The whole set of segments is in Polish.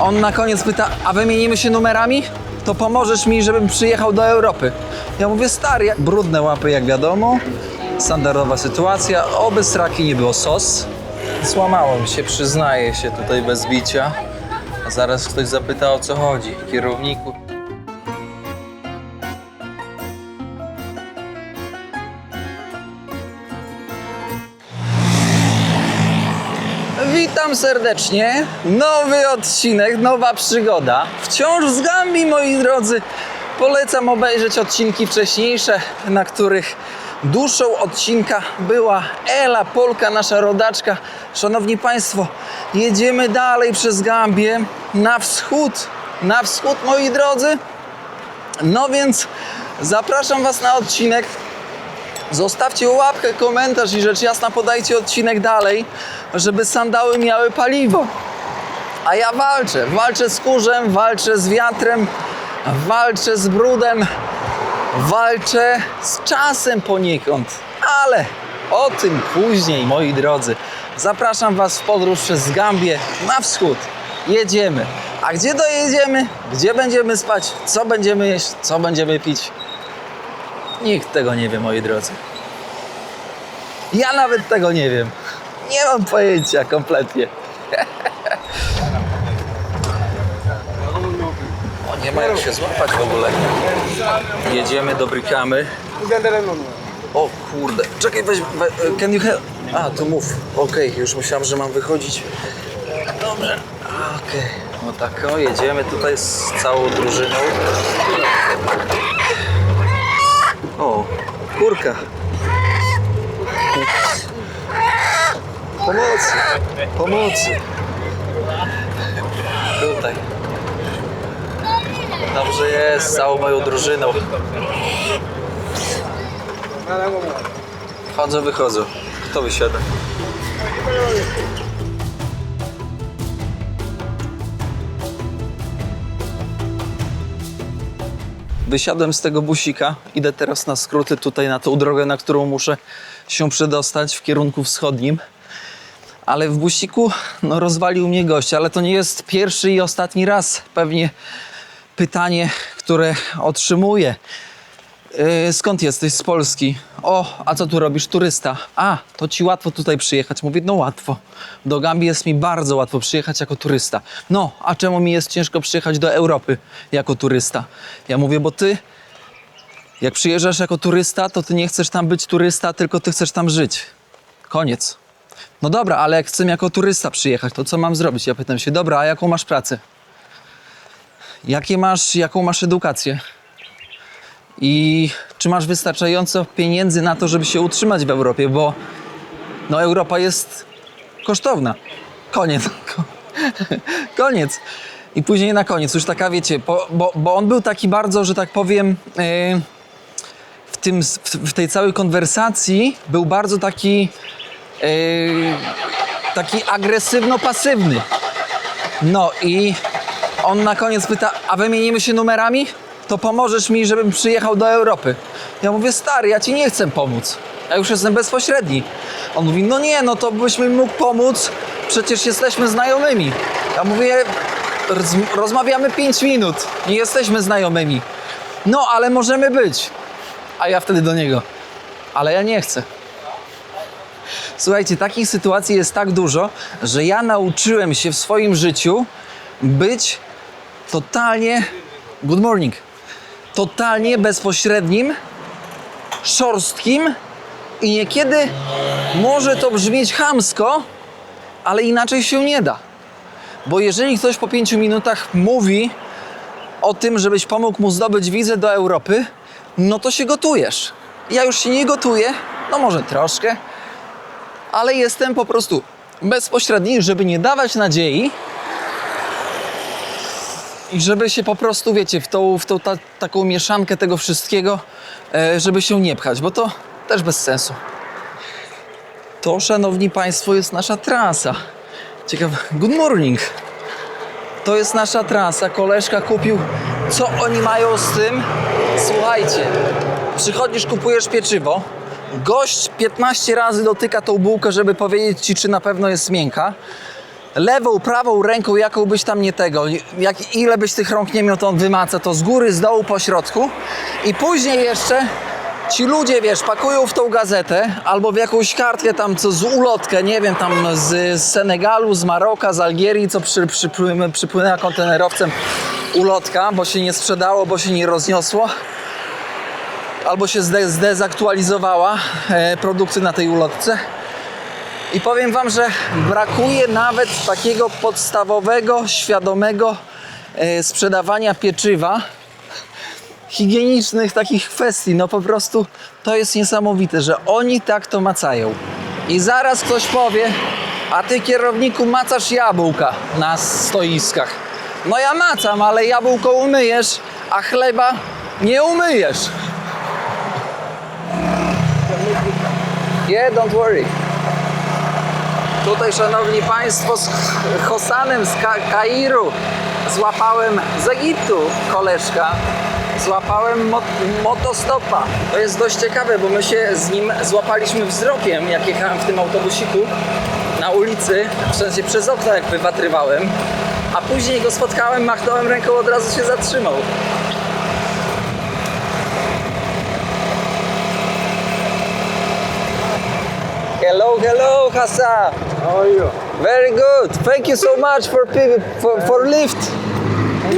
On na koniec pyta, a wymienimy się numerami? To pomożesz mi, żebym przyjechał do Europy. Ja mówię, stary, brudne łapy jak wiadomo, standardowa sytuacja, oby straki nie było sos. Złamałem się, przyznaję się tutaj bez bicia. A zaraz ktoś zapyta o co chodzi. Kierowniku. Witam serdecznie. Nowy odcinek, nowa przygoda. Wciąż z Gambii, moi drodzy. Polecam obejrzeć odcinki wcześniejsze, na których duszą odcinka była Ela, Polka, nasza rodaczka. Szanowni Państwo, jedziemy dalej przez Gambię na wschód. Na wschód, moi drodzy. No więc zapraszam Was na odcinek. Zostawcie łapkę, komentarz i rzecz jasna podajcie odcinek dalej, żeby sandały miały paliwo. A ja walczę. Walczę z kurzem, walczę z wiatrem, walczę z brudem, walczę z czasem poniekąd. Ale o tym później, moi drodzy. Zapraszam Was w podróż przez Gambię na wschód. Jedziemy. A gdzie dojedziemy? Gdzie będziemy spać? Co będziemy jeść? Co będziemy pić? Nikt tego nie wie, moi drodzy. Ja nawet tego nie wiem. Nie mam pojęcia kompletnie. O, nie ma jak się złapać w ogóle. Jedziemy do Brykamy. O kurde. Czekaj, weź, we, can you help? A, to mów. Okej, już myślałem, że mam wychodzić. Dobrze. Okej. No tak, o, jedziemy tutaj z całą drużyną. O, kurka. Pomocy, pomocy. Tutaj. Dobrze jest, całą moją drużyną. Wchodzę, wychodzę. Kto wysiada? Wysiadłem z tego busika, idę teraz na skróty tutaj na tą drogę, na którą muszę się przedostać w kierunku wschodnim. Ale w busiku no, rozwalił mnie gość, ale to nie jest pierwszy i ostatni raz. Pewnie pytanie, które otrzymuję. Yy, skąd jesteś? Z Polski. O, a co tu robisz? Turysta. A, to ci łatwo tutaj przyjechać. Mówię, no łatwo. Do Gambii jest mi bardzo łatwo przyjechać jako turysta. No, a czemu mi jest ciężko przyjechać do Europy jako turysta? Ja mówię, bo ty, jak przyjeżdżasz jako turysta, to ty nie chcesz tam być turysta, tylko ty chcesz tam żyć. Koniec. No dobra, ale jak chcę jako turysta przyjechać, to co mam zrobić? Ja pytam się, dobra, a jaką masz pracę? Jakie masz, jaką masz edukację? I czy masz wystarczająco pieniędzy na to, żeby się utrzymać w Europie, bo no Europa jest kosztowna. Koniec. Koniec. I później na koniec, już taka wiecie, bo, bo, bo on był taki bardzo, że tak powiem, yy, w, tym, w, w tej całej konwersacji był bardzo taki, yy, taki agresywno-pasywny. No i on na koniec pyta, a wymienimy się numerami? To pomożesz mi, żebym przyjechał do Europy. Ja mówię, stary, ja ci nie chcę pomóc. Ja już jestem bezpośredni. On mówi, no nie, no to byś mi mógł pomóc, przecież jesteśmy znajomymi. Ja mówię, roz, rozmawiamy 5 minut, nie jesteśmy znajomymi. No, ale możemy być. A ja wtedy do niego, ale ja nie chcę. Słuchajcie, takich sytuacji jest tak dużo, że ja nauczyłem się w swoim życiu być totalnie good morning. Totalnie bezpośrednim, szorstkim i niekiedy może to brzmieć chamsko, ale inaczej się nie da. Bo jeżeli ktoś po pięciu minutach mówi o tym, żebyś pomógł mu zdobyć wizę do Europy, no to się gotujesz. Ja już się nie gotuję, no może troszkę, ale jestem po prostu bezpośredni, żeby nie dawać nadziei i żeby się po prostu, wiecie, w tą, w tą ta, taką mieszankę tego wszystkiego, e, żeby się nie pchać, bo to też bez sensu. To, szanowni państwo, jest nasza trasa. Ciekawe. Good morning. To jest nasza trasa. Koleżka kupił. Co oni mają z tym? Słuchajcie, przychodzisz, kupujesz pieczywo. Gość 15 razy dotyka tą bułkę, żeby powiedzieć ci, czy na pewno jest miękka. Lewą, prawą ręką, jaką byś tam nie tego, jak, ile byś tych rąk nie miał, to on wymaca to z góry, z dołu, po środku. I później jeszcze ci ludzie, wiesz, pakują w tą gazetę albo w jakąś kartkę tam, co z ulotkę, nie wiem, tam z, z Senegalu, z Maroka, z Algierii, co przy, przypłynęła, przypłynęła kontenerowcem ulotka, bo się nie sprzedało, bo się nie rozniosło albo się zde, zdezaktualizowała e, na tej ulotce. I powiem Wam, że brakuje nawet takiego podstawowego, świadomego e, sprzedawania pieczywa, higienicznych takich kwestii. No po prostu to jest niesamowite, że oni tak to macają. I zaraz ktoś powie, a ty kierowniku macasz jabłka na stoiskach. No ja macam, ale jabłko umyjesz, a chleba nie umyjesz. Yeah, don't worry. Tutaj, szanowni państwo, z Hosanem z Ka Kairu złapałem z Egiptu koleżka. Złapałem mo motostopa. To jest dość ciekawe, bo my się z nim złapaliśmy wzrokiem, jak jechałem w tym autobusiku na ulicy, w sensie przez okno jak wypatrywałem, a później go spotkałem, machnąłem ręką, od razu się zatrzymał. Hello, hello, Hassan. How are you? Very good. Thank you so much for for, for lift. I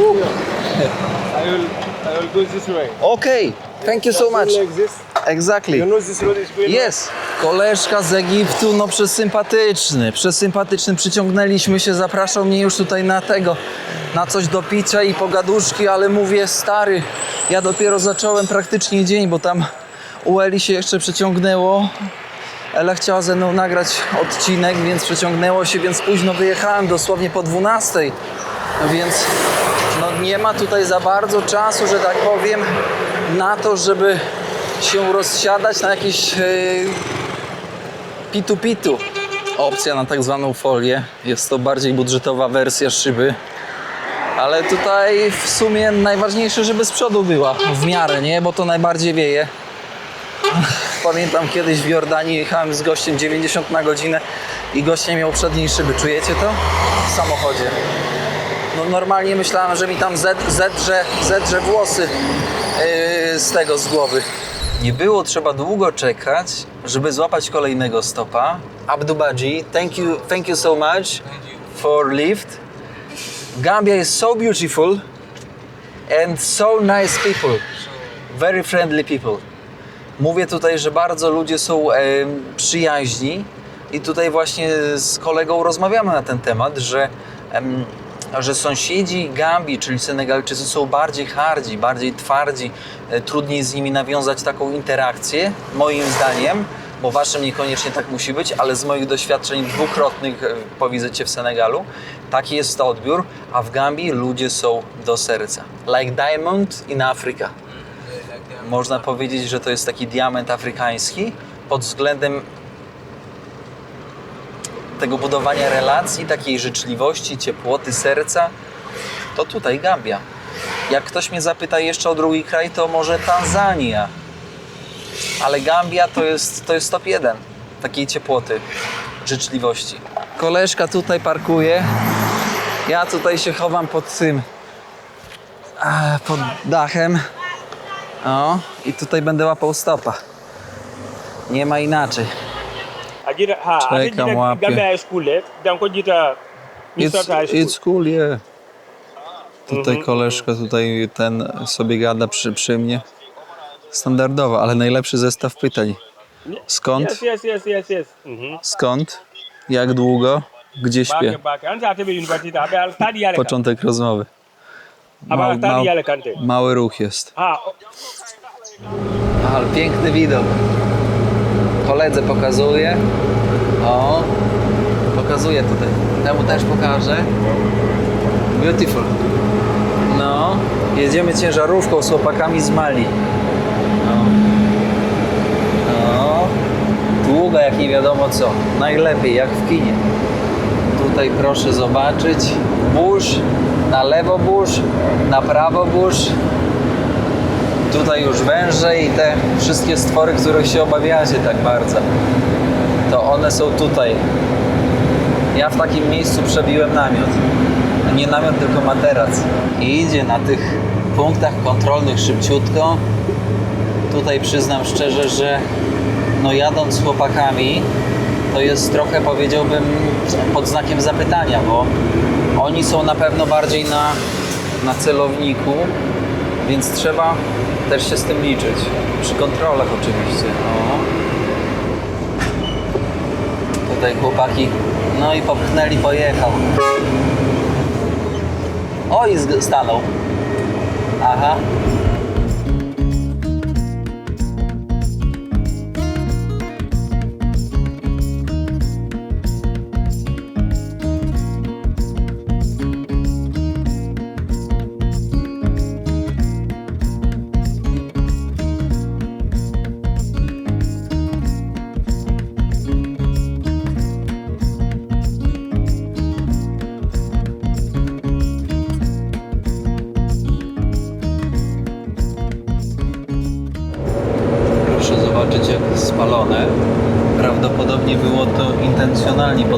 will I will go this way. Okay. Thank you so much. Like this. You Exactly. know this road is going Yes. Koleżka z Egiptu, no przesympatyczny, przesympatyczny. Przyciągnęliśmy się, zapraszał mnie już tutaj na tego, na coś do picia i pogaduszki, ale mówię, stary, ja dopiero zacząłem praktycznie dzień, bo tam u Eli się jeszcze przeciągnęło. Ela chciała ze mną nagrać odcinek, więc przeciągnęło się, więc późno wyjechałem, dosłownie po 12. No więc no nie ma tutaj za bardzo czasu, że tak powiem, na to, żeby się rozsiadać na jakieś yy, pitu-pitu. Opcja na tak zwaną folię. Jest to bardziej budżetowa wersja szyby. Ale tutaj w sumie najważniejsze, żeby z przodu była w miarę, nie? Bo to najbardziej wieje. Pamiętam kiedyś w Jordanii jechałem z gościem 90 na godzinę i goście miał przedniej szyby. Czujecie to? W samochodzie. No normalnie myślałem, że mi tam zed- zedrze, zedrze włosy yy, z tego, z głowy. Nie było trzeba długo czekać, żeby złapać kolejnego stopa. Abdubaji, thank you, thank you so much for lift. Gambia is so beautiful and so nice people. Very friendly people. Mówię tutaj, że bardzo ludzie są e, przyjaźni i tutaj właśnie z kolegą rozmawiamy na ten temat, że, em, że sąsiedzi Gambii, czyli Senegalczycy są bardziej hardzi, bardziej twardzi, e, trudniej z nimi nawiązać taką interakcję, moim zdaniem, bo waszym niekoniecznie tak musi być, ale z moich doświadczeń dwukrotnych e, po wizycie w Senegalu, taki jest to odbiór, a w Gambii ludzie są do serca. Like diamond in Africa można powiedzieć, że to jest taki diament afrykański pod względem tego budowania relacji, takiej życzliwości, ciepłoty serca, to tutaj Gambia. Jak ktoś mnie zapyta jeszcze o drugi kraj, to może Tanzania. Ale Gambia to jest, to jest top jeden takiej ciepłoty, życzliwości. Koleżka tutaj parkuje. Ja tutaj się chowam pod tym, pod dachem. O, i tutaj będę łapał stopa. Nie ma inaczej. Czekam, łapię. It's, it's cool, yeah. Tutaj koleżka, tutaj ten sobie gada przy, przy mnie. Standardowo, ale najlepszy zestaw pytań. Skąd? yes yes yes yes yes mhm Skąd? Jak długo? Gdzie śpię? Początek rozmowy. Yale kante mały ruch jest. o- Ale piękny widok. Koledze pokazuję. O, pokazuję tutaj. Temu też pokażę. Beautiful. No, jedziemy ciężarówką z chłopakami z Mali. No. No, długa jak nie wiadomo co. Najlepiej, jak w kinie. Tutaj proszę zobaczyć. Burz, na lewo burz, na prawo burz. Tutaj już węże i te wszystkie stwory, których się obawiacie tak bardzo. To one są tutaj. Ja w takim miejscu przebiłem namiot. Nie namiot, tylko materac. I idzie na tych punktach kontrolnych szybciutko. Tutaj przyznam szczerze, że no jadąc z chłopakami, to jest trochę powiedziałbym pod znakiem zapytania, bo oni są na pewno bardziej na, na celowniku, więc trzeba też się z tym liczyć. Przy kontrolach oczywiście. O. Tutaj chłopaki, no i popchnęli, pojechał. O i stanął. Aha.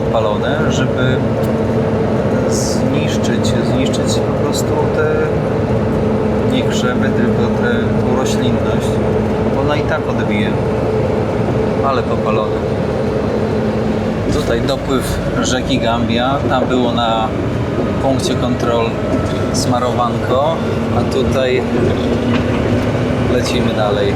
Podpalone, żeby zniszczyć, zniszczyć po prostu te nie krzewy, tylko tę roślinność. Ona i tak odbije, ale popalone. Tutaj dopływ rzeki Gambia, tam było na punkcie kontrol smarowanko, a tutaj lecimy dalej.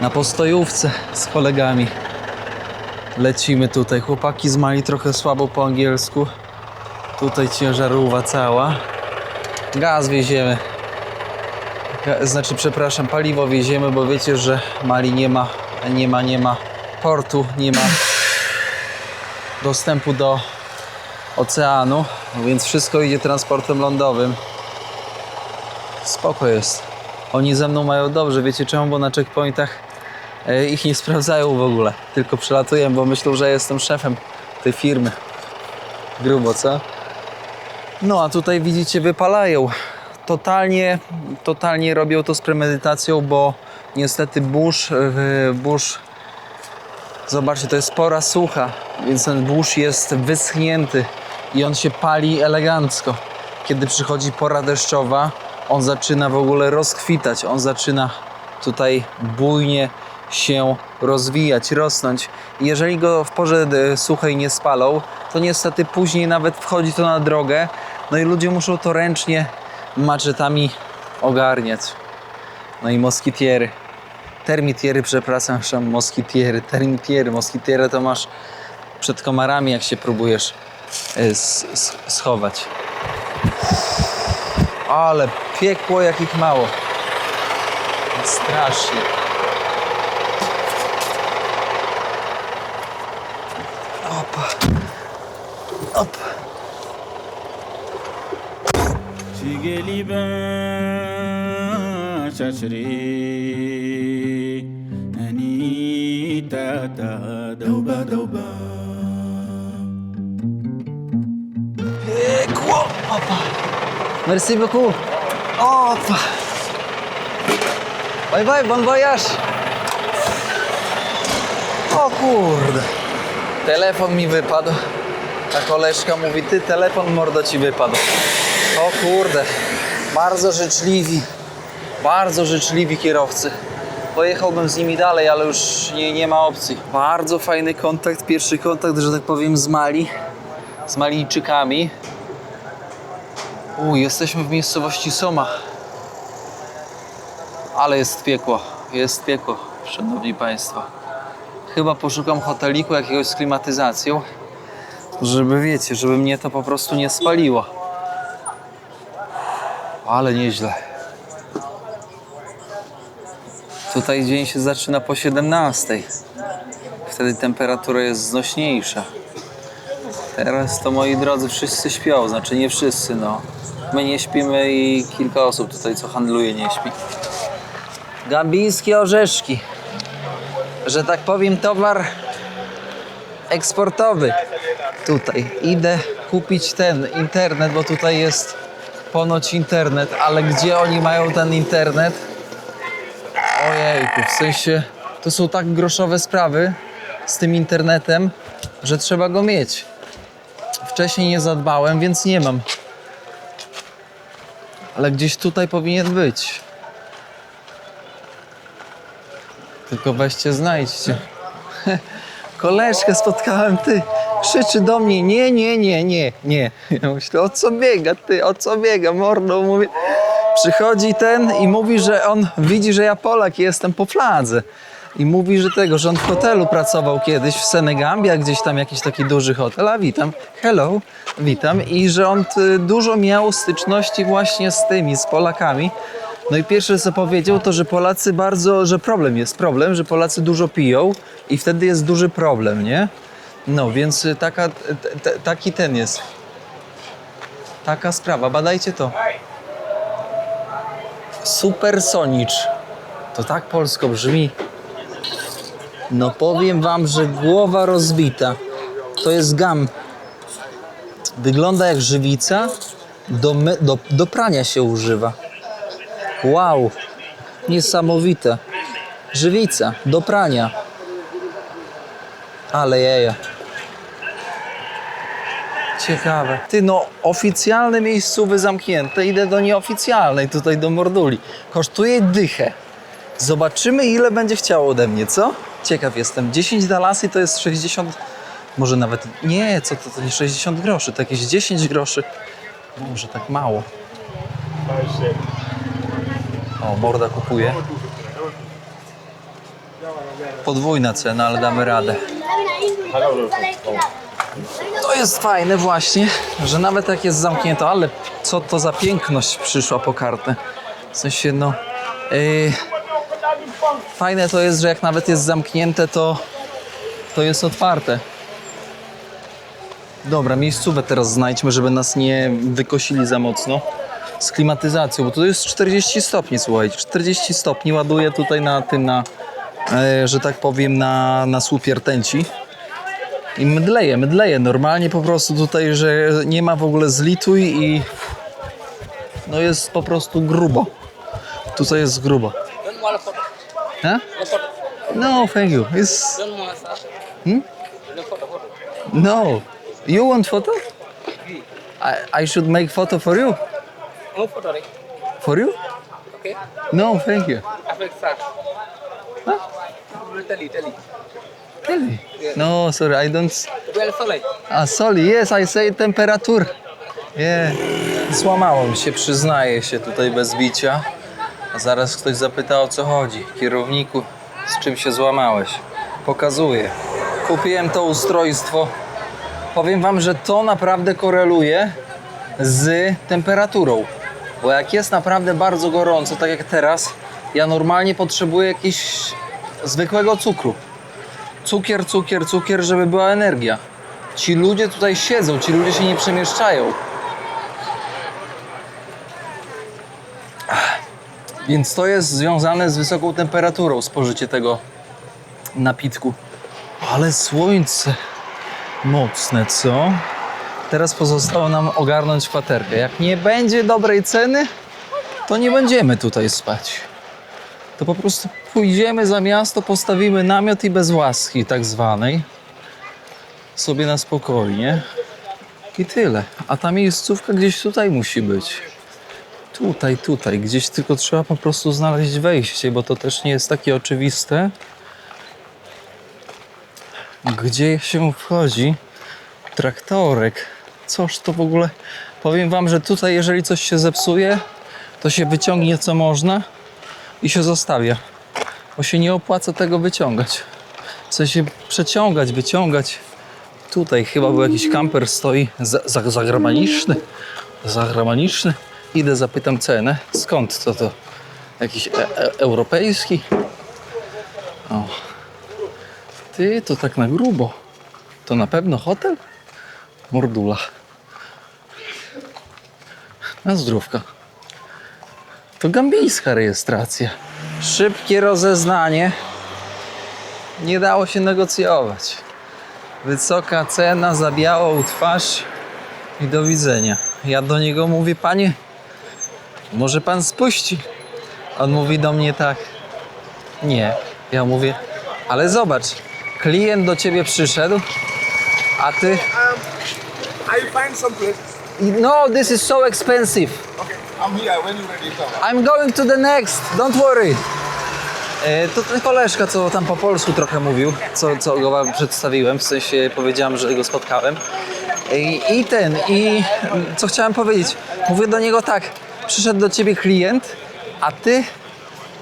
Na postojówce z kolegami. Lecimy tutaj. Chłopaki z Mali trochę słabo po angielsku. Tutaj ciężarówka cała. Gaz wieziemy. Znaczy, przepraszam, paliwo wieziemy, bo wiecie, że Mali nie ma, nie ma, nie ma portu, nie ma dostępu do oceanu, więc wszystko idzie transportem lądowym. Spoko jest. Oni ze mną mają dobrze, wiecie czemu? Bo na checkpointach ich nie sprawdzają w ogóle. Tylko przelatuję, bo myślą, że jestem szefem tej firmy. Grubo, co? No a tutaj widzicie, wypalają. Totalnie, totalnie robią to z premedytacją, bo niestety burz, e, burz Zobaczcie, to jest pora sucha, więc ten burz jest wyschnięty i on się pali elegancko. Kiedy przychodzi pora deszczowa, on zaczyna w ogóle rozkwitać, on zaczyna tutaj bujnie się rozwijać, rosnąć. Jeżeli go w porze e, suchej nie spalą, to niestety później nawet wchodzi to na drogę, no i ludzie muszą to ręcznie maczetami ogarniać. No i moskitiery. Termitiery, przepraszam, moskitiery, termitiery, moskitiery to masz przed komarami, jak się próbujesz y, schować. Ale piekło jakich mało. Strasznie. Anita ta doba doba Piekło! Opa. Merci beaucoup. Opa. Bye bye, bon voyage. O kurde. Telefon mi wypadł. Ta koleżka mówi, ty telefon mordo ci wypadł. O kurde. Bardzo życzliwi. Bardzo życzliwi kierowcy. Pojechałbym z nimi dalej, ale już nie, nie ma opcji. Bardzo fajny kontakt, pierwszy kontakt, że tak powiem, z Mali. Z Malijczykami. U, jesteśmy w miejscowości Soma. Ale jest piekło, jest piekło, szanowni państwo. Chyba poszukam hoteliku jakiegoś z klimatyzacją, żeby wiecie, żeby mnie to po prostu nie spaliło. Ale nieźle. Tutaj dzień się zaczyna po 17. Wtedy temperatura jest znośniejsza. Teraz to moi drodzy wszyscy śpią, znaczy nie wszyscy, no. My nie śpimy i kilka osób tutaj, co handluje, nie śpi. Gambijskie orzeszki. Że tak powiem, towar eksportowy. Tutaj idę kupić ten internet, bo tutaj jest ponoć internet, ale gdzie oni mają ten internet? Ojejku, w sensie to są tak groszowe sprawy z tym internetem, że trzeba go mieć. Wcześniej nie zadbałem, więc nie mam. Ale gdzieś tutaj powinien być. Tylko weźcie, znajdźcie. Koleżkę spotkałem, ty. Krzyczy do mnie, nie, nie, nie, nie, nie. Ja myślę, o co biega, ty, o co biega, mordo, mówię. Przychodzi ten i mówi, że on widzi, że ja Polak i jestem po fladze. I mówi, że tego, że on w hotelu pracował kiedyś w Senegambie, a gdzieś tam jakiś taki duży hotel, a witam, hello, witam. I że on y, dużo miał styczności właśnie z tymi, z Polakami. No i pierwsze co powiedział to, że Polacy bardzo, że problem jest problem, że Polacy dużo piją i wtedy jest duży problem, nie? No więc y, taka, t, taki ten jest. Taka sprawa, badajcie to. Supersonicz. To tak polsko brzmi. No powiem wam, że głowa rozbita. To jest gam. Wygląda jak żywica. Do, do, do prania się używa. Wow. Niesamowite. Żywica. Do prania. Ale jeja. Ciekawe. Ty no, oficjalne miejscowe zamknięte, idę do nieoficjalnej, tutaj do Morduli. Kosztuje dychę. Zobaczymy, ile będzie chciało ode mnie, co? Ciekaw jestem. 10 dalasy to jest 60, może nawet, nie, co to, to nie 60 groszy, to jakieś 10 groszy. Może tak mało. O, morda kupuje. Podwójna cena, ale damy radę. To jest fajne właśnie, że nawet jak jest zamknięte, ale co to za piękność przyszła po kartę. W sensie no... Yy, fajne to jest, że jak nawet jest zamknięte, to, to jest otwarte. Dobra, miejscówę teraz znajdźmy, żeby nas nie wykosili za mocno. Z klimatyzacją, bo tu jest 40 stopni, słuchajcie. 40 stopni ładuję tutaj na tym, na, e, że tak powiem, na, na słupie rtęci. I mdleje, mdleje. Normalnie po prostu tutaj, że nie ma w ogóle zlituj i no jest po prostu grubo. Tutaj jest grubo. Huh? No, thank you. It's... Hmm? No. You want photo? I, I should make photo for you. No photo right? For you? Okay. No, thank you. Huh? Tell you, Really? No, sorry, I don't... Well, so like. A soli, yes, I say temperatur. Yeah. Złamałem się, przyznaję się tutaj bez bicia. A zaraz ktoś zapyta o co chodzi. Kierowniku, z czym się złamałeś? Pokazuję. Kupiłem to ustrojstwo. Powiem wam, że to naprawdę koreluje z temperaturą. Bo jak jest naprawdę bardzo gorąco, tak jak teraz, ja normalnie potrzebuję jakiegoś zwykłego cukru cukier, cukier, cukier, żeby była energia. Ci ludzie tutaj siedzą, ci ludzie się nie przemieszczają. Więc to jest związane z wysoką temperaturą, spożycie tego napitku. Ale słońce mocne, co? Teraz pozostało nam ogarnąć kwaterkę. Jak nie będzie dobrej ceny, to nie będziemy tutaj spać to po prostu pójdziemy za miasto, postawimy namiot i bez łaski tak zwanej sobie na spokojnie i tyle. A ta miejscówka gdzieś tutaj musi być. Tutaj, tutaj, gdzieś tylko trzeba po prostu znaleźć wejście, bo to też nie jest takie oczywiste. Gdzie się wchodzi? Traktorek. Coż to w ogóle? Powiem wam, że tutaj jeżeli coś się zepsuje, to się wyciągnie co można i się zostawia. Bo się nie opłaca tego wyciągać. W sensie przeciągać, wyciągać. Tutaj chyba był jakiś kamper stoi za, za, zagraniczny. Zagraniczny. Idę, zapytam cenę. Skąd to to? Jakiś e, e, europejski? O. Ty, to tak na grubo. To na pewno hotel? Mordula. Na zdrówka. To gambijska rejestracja. Szybkie rozeznanie. Nie dało się negocjować. Wysoka cena za białą twarz i do widzenia. Ja do niego mówię, panie, może pan spuści? On mówi do mnie tak, nie. Ja mówię, ale zobacz, klient do ciebie przyszedł, a ty, I find some places. No, this is so expensive. Okay, I'm here when you're ready. Come. I'm going to the next, don't worry. E, To ten koleżka, co tam po polsku trochę mówił, co, co go wam przedstawiłem, w sensie powiedziałem, że go spotkałem. I, I ten, i co chciałem powiedzieć, mówię do niego tak, przyszedł do ciebie klient, a ty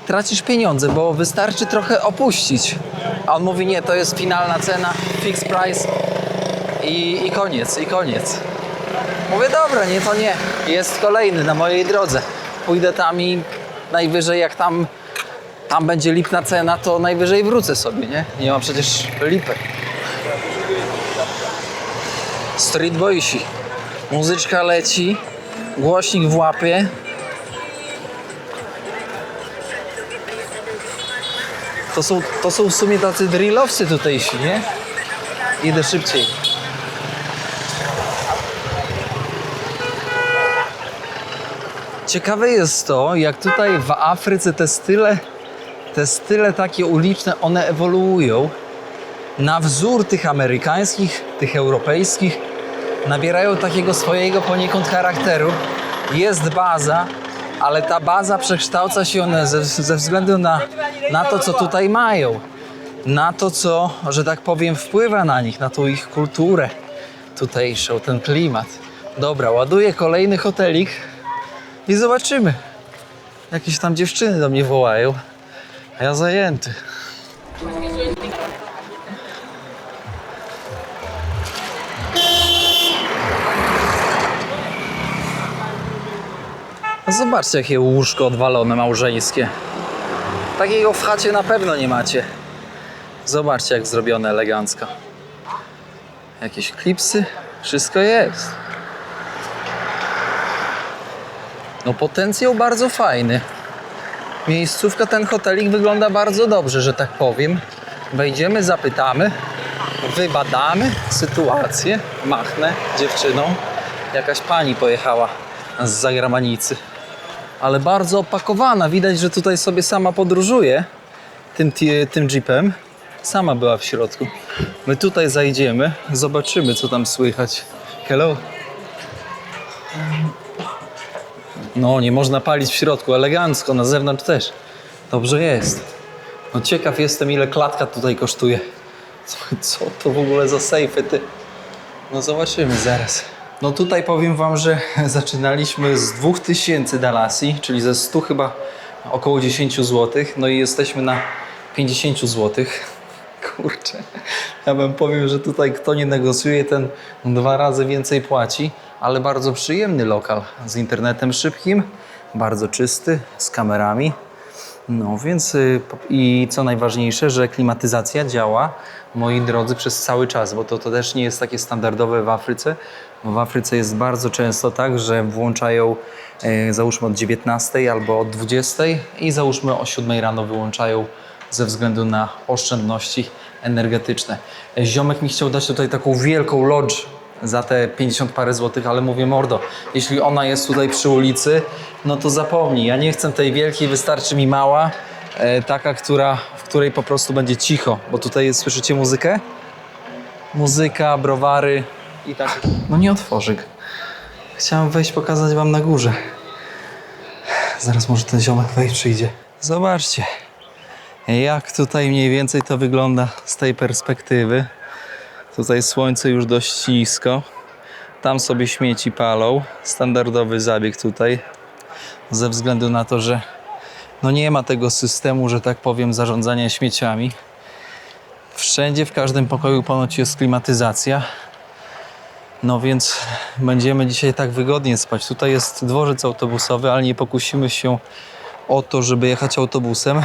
tracisz pieniądze, bo wystarczy trochę opuścić. A on mówi, nie, to jest finalna cena, fixed price i, i koniec, i koniec. Mówię, dobra, nie, to nie. Jest kolejny na mojej drodze. Pójdę tam i najwyżej jak tam, tam będzie lipna cena, to najwyżej wrócę sobie, nie? Nie ma przecież lipy. Street Boysi. Muzyczka leci, głośnik w łapie. To są, to są w sumie tacy drillowcy tutejsi, nie? Idę szybciej. Ciekawe jest to, jak tutaj w Afryce te style, te style takie uliczne, one ewoluują na wzór tych amerykańskich, tych europejskich, nabierają takiego swojego poniekąd charakteru. Jest baza, ale ta baza przekształca się one ze, ze względu na, na to, co tutaj mają, na to, co, że tak powiem, wpływa na nich, na tą ich kulturę tutejszą, ten klimat. Dobra, ładuję kolejny hotelik i zobaczymy. Jakieś tam dziewczyny do mnie wołają, a ja zajęty. Zobaczcie, jakie łóżko odwalone małżeńskie. Takiego w chacie na pewno nie macie. Zobaczcie, jak zrobione elegancko. Jakieś klipsy, wszystko jest. No potencjał bardzo fajny. Miejscówka, ten hotelik wygląda bardzo dobrze, że tak powiem. Wejdziemy, zapytamy, wybadamy sytuację. Machnę dziewczyną. Jakaś pani pojechała z zagranicy. Ale bardzo opakowana. Widać, że tutaj sobie sama podróżuje tym, tym jeepem. Sama była w środku. My tutaj zajdziemy, zobaczymy, co tam słychać. Hello. No, nie można palić w środku, elegancko, na zewnątrz też. Dobrze jest. No ciekaw jestem, ile klatka tutaj kosztuje. Co, co to w ogóle za sejfy, ty? No zobaczymy zaraz. No tutaj powiem wam, że zaczynaliśmy z 2000 dalasji, czyli ze 100 chyba około 10 zł. No i jesteśmy na 50 zł. Kurczę, ja wam powiem, że tutaj kto nie negocjuje, ten dwa razy więcej płaci, ale bardzo przyjemny lokal z internetem szybkim, bardzo czysty, z kamerami. No więc y, i co najważniejsze, że klimatyzacja działa, moi drodzy, przez cały czas, bo to, to też nie jest takie standardowe w Afryce. Bo w Afryce jest bardzo często tak, że włączają e, załóżmy od 19 albo od 20 i załóżmy o 7 rano wyłączają ze względu na oszczędności energetyczne. Ziomek mi chciał dać tutaj taką wielką lodge za te 50 parę złotych, ale mówię mordo, jeśli ona jest tutaj przy ulicy, no to zapomnij. Ja nie chcę tej wielkiej, wystarczy mi mała, e, taka, która, w której po prostu będzie cicho, bo tutaj jest, słyszycie muzykę? Muzyka, browary i tak. No nie otworzyk. Chciałem wejść, pokazać wam na górze. Zaraz może ten ziomek wejść przyjdzie. Zobaczcie, jak tutaj mniej więcej to wygląda z tej perspektywy. Tutaj słońce już dość nisko. Tam sobie śmieci palą. Standardowy zabieg tutaj. Ze względu na to, że no nie ma tego systemu, że tak powiem, zarządzania śmieciami. Wszędzie, w każdym pokoju ponoć jest klimatyzacja. No więc będziemy dzisiaj tak wygodnie spać. Tutaj jest dworzec autobusowy, ale nie pokusimy się o to, żeby jechać autobusem.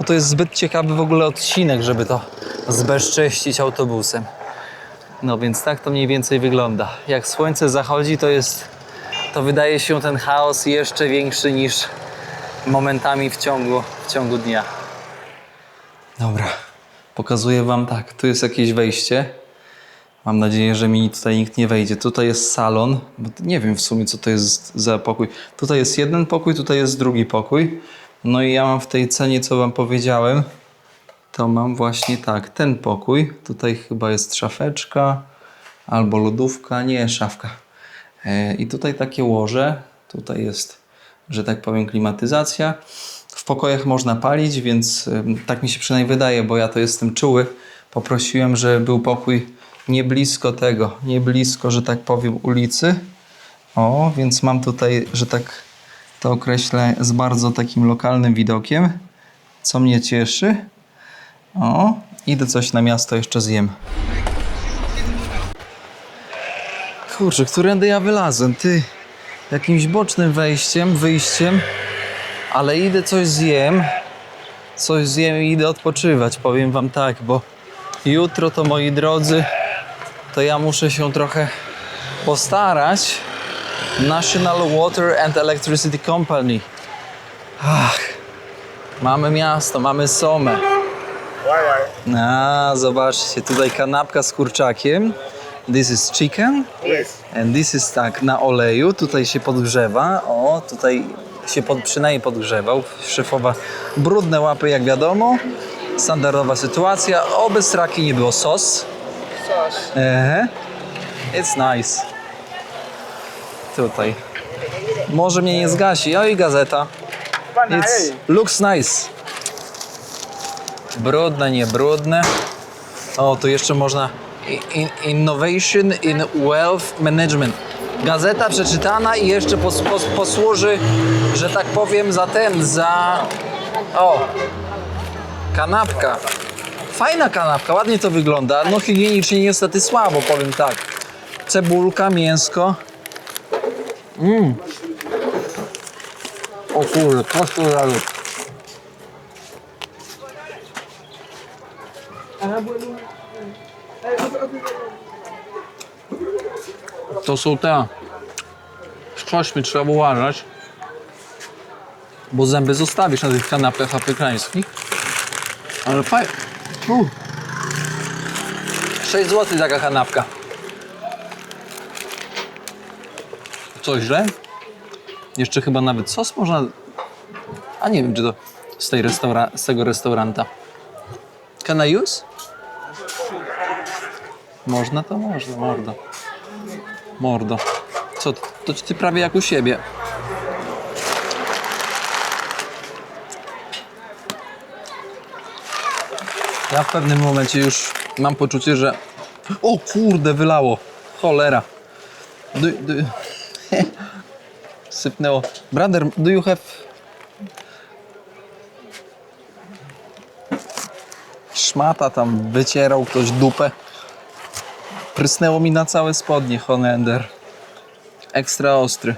No to jest zbyt ciekawy w ogóle odcinek, żeby to zbezcześcić autobusem. No więc tak to mniej więcej wygląda. Jak słońce zachodzi, to jest, to wydaje się ten chaos jeszcze większy niż momentami w ciągu, w ciągu dnia. Dobra, pokazuję wam tak. Tu jest jakieś wejście. Mam nadzieję, że mi tutaj nikt nie wejdzie. Tutaj jest salon, bo nie wiem w sumie, co to jest za pokój. Tutaj jest jeden pokój, tutaj jest drugi pokój. No i ja mam w tej cenie, co wam powiedziałem, to mam właśnie tak, ten pokój. Tutaj chyba jest szafeczka albo lodówka, nie, szafka. E, I tutaj takie łoże. Tutaj jest, że tak powiem, klimatyzacja. W pokojach można palić, więc tak mi się przynajmniej wydaje, bo ja to jestem czuły. Poprosiłem, żeby był pokój nie blisko tego, nie blisko, że tak powiem, ulicy. O, więc mam tutaj, że tak to określę, z bardzo takim lokalnym widokiem, co mnie cieszy. O, idę coś na miasto jeszcze zjem. Kurczę, którędy ja wylazłem? Ty, jakimś bocznym wejściem, wyjściem, ale idę coś zjem, coś zjem i idę odpoczywać, powiem wam tak, bo jutro to moi drodzy, to ja muszę się trochę postarać. National Water and Electricity Company. Ach, mamy miasto, mamy Somę. A, zobaczcie, tutaj kanapka z kurczakiem. This is chicken. Yes. And this is tak, na oleju, tutaj się podgrzewa, o, tutaj się pod, przynajmniej podgrzewał, szefowa brudne łapy jak wiadomo, standardowa sytuacja, o bez raki nie było sos. Ehe. It's nice. Tutaj. Może mnie nie zgasi, o i gazeta. It's, looks nice. Brudne, nie brudne. O, tu jeszcze można in, Innovation in Wealth Management. Gazeta przeczytana i jeszcze pos, pos, posłuży, że tak powiem, za ten, za... O, kanapka. Fajna kanapka, ładnie to wygląda. No higienicznie niestety słabo, powiem tak. Cebulka, mięsko. Mmm. O kurde, coś tu. To są te. Z kośćmi trzeba uważać. Bo zęby zostawisz na tych kanapkach afrykańskich. Ale fajnie. 6 zł taka kanapka. Co źle? Jeszcze chyba nawet sos można. A nie wiem, czy to z, tej restaura... z tego restauranta. Can I use? Można to można, mordo. Mordo. Co, to ty prawie jak u siebie. Ja w pewnym momencie już mam poczucie, że. O kurde, wylało. Cholera. Do, do... Sypnęło. Brother, do you have. Szmata tam wycierał ktoś dupę. Prysnęło mi na całe spodnie, Honender. Ekstra ostry.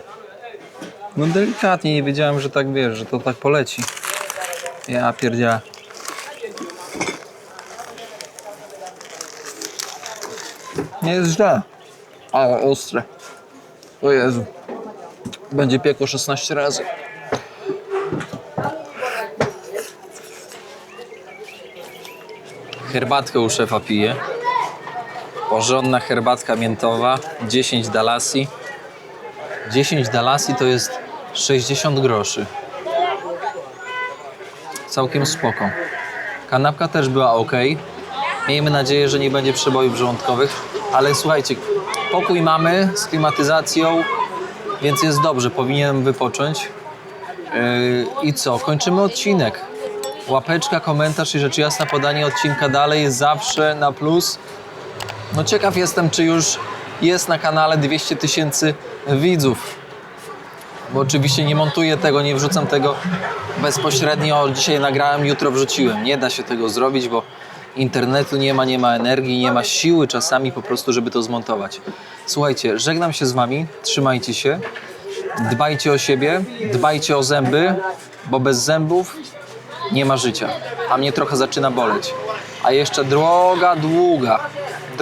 No delikatnie, nie wiedziałem, że tak wiesz, że to tak poleci. Ja pierdziałem. Nie jest źle, ale ostre. O Jezu. Będzie piekło 16 razy. Herbatkę u szefa piję. Porządna herbatka miętowa, 10 dalasi. 10 dalasi to jest 60 groszy. Całkiem spoko. Kanapka też była ok. Miejmy nadzieję, że nie będzie przebojów żołądkowych, ale słuchajcie, pokój mamy z klimatyzacją, więc jest dobrze, powinienem wypocząć. Yy, I co? Kończymy odcinek. Łapeczka, komentarz i rzecz jasna podanie odcinka dalej jest zawsze na plus. No ciekaw jestem, czy już jest na kanale 200 tysięcy widzów. Bo oczywiście nie montuję tego, nie wrzucam tego bezpośrednio. Dzisiaj nagrałem, jutro wrzuciłem. Nie da się tego zrobić, bo internetu nie ma, nie ma energii, nie ma siły czasami po prostu, żeby to zmontować. Słuchajcie, żegnam się z Wami, trzymajcie się, dbajcie o siebie, dbajcie o zęby, bo bez zębów nie ma życia. A mnie trochę zaczyna boleć. A jeszcze droga długa,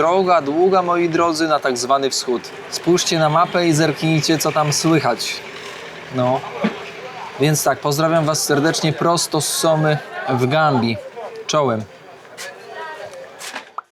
droga długa, moi drodzy, na tak zwany wschód. Spójrzcie na mapę i zerknijcie, co tam słychać. No. Więc tak, pozdrawiam Was serdecznie prosto z Somy w Gambii. Czołem.